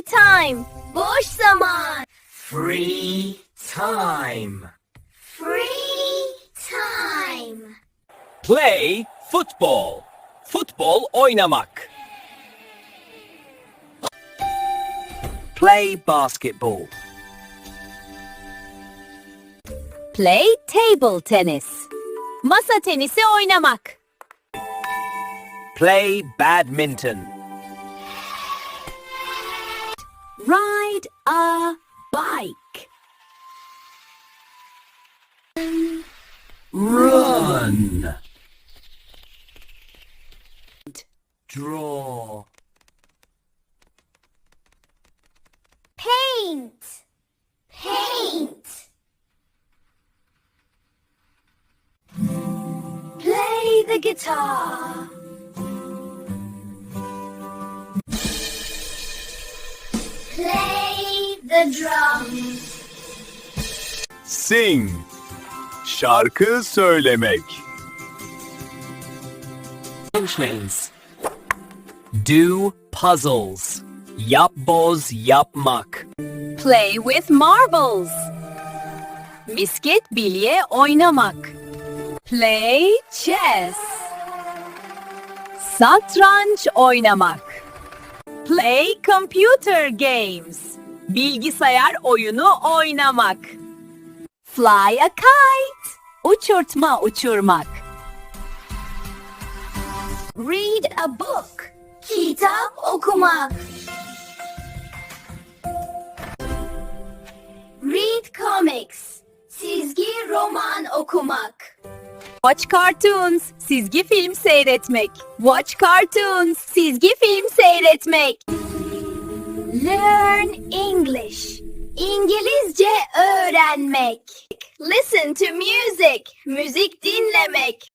Free time. Boş zaman. Free time. Free time. Play football. Futbol oynamak. Play basketball. Play table tennis. Masa tenisi oynamak. Play badminton. Ride a bike. Run. Draw. Paint. Paint. Play the guitar. The drums. Sing. Şarkı söylemek. Functions. Do puzzles. Yapboz yapmak. Play with marbles. Misket bilye oynamak. Play chess. Satranç oynamak. Play computer games. Bilgisayar oyunu oynamak. Fly a kite. Uçurtma uçurmak. Read a book. Kitap okumak. Read comics. Çizgi roman okumak. Watch cartoons. Çizgi film seyretmek. Watch cartoons. Çizgi film seyretmek. Learn English. İngilizce öğrenmek. Listen to music. Müzik dinlemek.